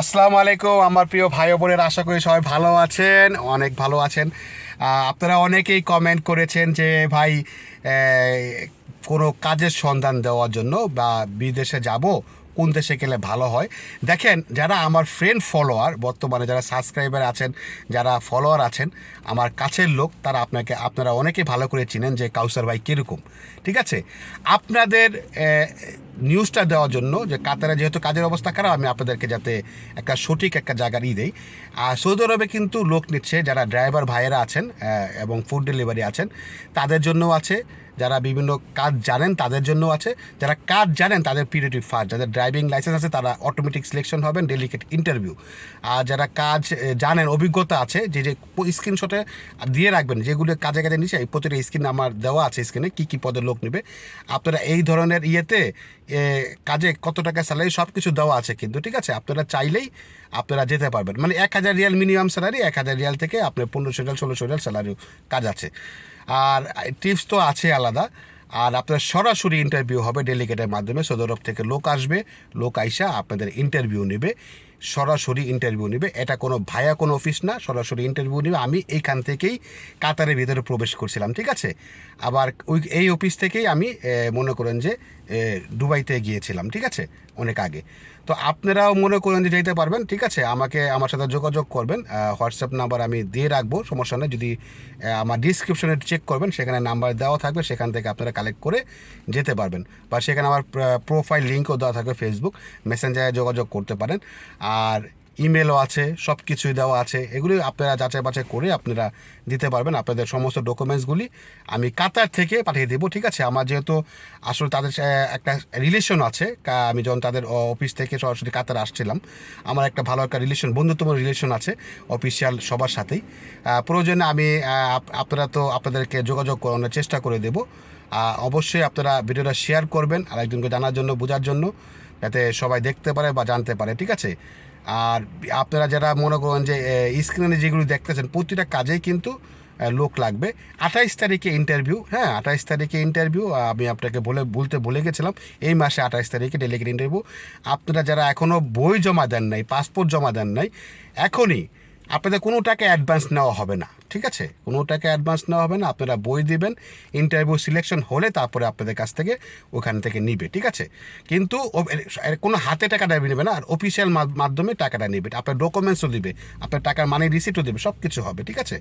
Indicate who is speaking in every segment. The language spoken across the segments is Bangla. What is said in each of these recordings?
Speaker 1: আসসালামু আলাইকুম, আমার প্রিয় ভাই বোনের, আশা করি সবাই ভালো আছেন, অনেক ভালো আছেন। আপনারা অনেকেই কমেন্ট করেছেন যে, ভাই কোনো কাজের সন্ধান দেওয়ার জন্য বা বিদেশে যাব, কোন দেশে গেলে ভালো হয়? দেখেন, যারা আমার ফ্রেন্ড ফলোয়ার বর্তমানে যারা সাবস্ক্রাইবার আছেন, যারা ফলোয়ার আছেন, আমার কাছের লোক, তারা আপনাকে, আপনারা অনেকে ভালো করে চিনেন যে কাউসার ভাই কীরকম। ঠিক আছে? আপনাদের নিউজটা দেওয়ার জন্য যে কাতারে যেহেতু কাজের অবস্থা খারাপ, আমি আপনাদেরকে যাতে একটা সঠিক একটা জায়গার ই দেই। আর সৌদি আরবে কিন্তু লোক নিচ্ছে, যারা ড্রাইভার ভাইয়েরা আছেন এবং ফুড ডেলিভারি আছেন, তাদের জন্য আছে। যারা বিভিন্ন কাজ জানেন, তাদের জন্য আছে। যারা কাজ জানেন, তাদের পিরিয়ডি ফার্স্ট যাদের ড্রাইভিং লাইসেন্স আছে, তারা অটোমেটিক সিলেকশন হবেন ডেলিকেট ইন্টারভিউ আর যারা কাজ জানেন, অভিজ্ঞতা আছে, যে যে স্ক্রিনশটে দিয়ে রাখবেন, যেগুলো কাজে কাজে নিচে প্রতিটা স্ক্রিন আমার দেওয়া আছে স্ক্রিনে কী কী পদের লোক নেবে। আপনারা এই ধরনের ইয়েতে কাজে কত টাকা স্যালারি সব কিছু দেওয়া আছে কিন্তু, ঠিক আছে? আপনারা চাইলেই আপনারা যেতে পারবেন। মানে এক হাজার রিয়াল মিনিমাম স্যালারি এক হাজার রিয়াল থেকে আপনার পনেরোশো রিয়াল, ষোলোশো রিয়াল স্যালারি কাজ আছে। আর টিপস তো আছে আলাদা। আর আপনার সরাসরি ইন্টারভিউ হবে ডেলিগেটের মাধ্যমে। সৌদি থেকে লোক আসবে, লোক আইসা আপনাদের ইন্টারভিউ নেবে। সরাসরি ইন্টারভিউ নেবে। এটা কোনো ভায়া কোনো অফিস না, সরাসরি ইন্টারভিউ নেবে। আমি এইখান থেকেই কাতারের ভিতরে প্রবেশ করছিলাম, ঠিক আছে? আবার ওই, এই অফিস থেকেই আমি মনে করেন যে দুবাইতে গিয়েছিলাম, ঠিক আছে? অনেক আগে। তো আপনারাও মনে করেন যে যেতে পারবেন, ঠিক আছে? আমাকে, আমার সাথে যোগাযোগ করবেন। হোয়াটসঅ্যাপ নাম্বার আমি দিয়ে রাখব, সমস্যা নেই। যদি আমার ডিসক্রিপশনে চেক করবেন, সেখানে নাম্বার দেওয়া থাকবে, সেখান থেকে আপনারা কালেক্ট করে যেতে পারবেন। বা সেখানে আমার প্রোফাইল লিঙ্কও দেওয়া থাকবে ফেসবুক মেসেঞ্জারে যোগাযোগ করতে পারেন। আর ইমেলও আছে সব কিছুই দেওয়া আছে। এগুলি আপনারা যাচাই বাছাই করে আপনারা দিতে পারবেন আপনাদের সমস্ত ডকুমেন্টসগুলি আমি কাতার থেকে পাঠিয়ে দেবো, ঠিক আছে? আমার যেহেতু আসলে তাদের একটা রিলেশন আছে আমি যখন তাদের অফিস থেকে সরাসরি কাতার আসছিলাম, আমার একটা ভালো একটা রিলেশন বন্ধুত্বম রিলেশন আছে অফিসিয়াল সবার সাথেই। প্রয়োজনে আমি আপ- আপনারা তো আপনাদেরকে যোগাযোগ করানোর চেষ্টা করে দেবো। অবশ্যই আপনারা ভিডিওটা শেয়ার করবেন আর একজনকে জানার জন্য, বোঝার জন্য। যাতে সবাই দেখতে পারে বা জানতে পারে, ঠিক আছে? আর আপনারা যারা মনে করেন যে স্ক্রিনে যেগুলো দেখতেছেন, প্রতিটা কাজেই কিন্তু লোক লাগবে। আঠাইশ তারিখে ইন্টারভিউ হ্যাঁ আঠাইশ তারিখে ইন্টারভিউ আমি আপনাকে বলে, বলতে ভুলে গেছিলাম, এই মাসে আঠাইশ তারিখে ডেলিগেট ইন্টারভিউ আপনারা যারা এখনও বই জমা দেন নাই পাসপোর্ট জমা দেন নাই, এখনই আপনাদের কোনো টাকা অ্যাডভান্স নেওয়া হবে না, ঠিক আছে? কোনো টাকা অ্যাডভান্স নেওয়া হবে না, আপনারা বই দিবেন ইন্টারভিউ সিলেকশন হলে তারপরে আপনাদের কাছ থেকে ওখান থেকে নিবে, ঠিক আছে? কিন্তু কোনো হাতে টাকাটা নেবে না, আর অফিসিয়াল মাধ্যমে টাকাটা নেবে, আপনার ডকুমেন্টসও দিবে, আপনার টাকার মানি রিসিপ্টও দেবে সব কিছু হবে, ঠিক আছে?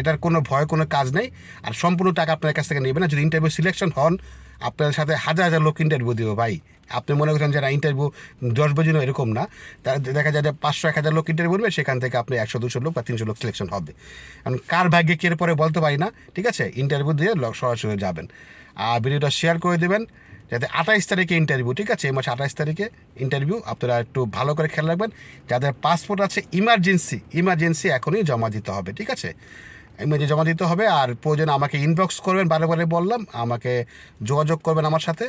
Speaker 1: এটার কোনো ভয়, কোনো কাজ নেই, আর সম্পূর্ণ টাকা আপনার কাছ থেকে নেবে না, যদি ইন্টারভিউ সিলেকশন হন আপনার সাথে হাজার হাজার লোক ইন্টারভিউ দেবে, ভাই। আপনি মনে করছেন যারা ইন্টারভিউ দশ বছর এরকম না তার দেখা যায় যে পাঁচশো, এক হাজার লোক ইন্টারভিউ নেবে, সেখান থেকে আপনি একশো, দুশো লোক বা তিনশো লোক সিলেকশন হবে। কারণ কার ভাগ্যে কে পরে বলতে পারি না, ঠিক আছে? ইন্টারভিউ দিয়ে সরাসরি যাবেন। আর ভিডিওটা শেয়ার করে দেবেন, যাতে আঠাইশ তারিখে ইন্টারভিউ ঠিক আছে? এই মাসে আঠাইশ তারিখে ইন্টারভিউ আপনারা একটু ভালো করে খেয়াল রাখবেন। যাদের পাসপোর্ট আছে ইমার্জেন্সি ইমার্জেন্সি এখনই জমা দিতে হবে, ঠিক আছে? ইমেজে জমা দিতে হবে আর প্রয়োজন আমাকে ইনবক্স করবেন, বারে বারে বললাম, আমাকে যোগাযোগ করবেন আমার সাথে।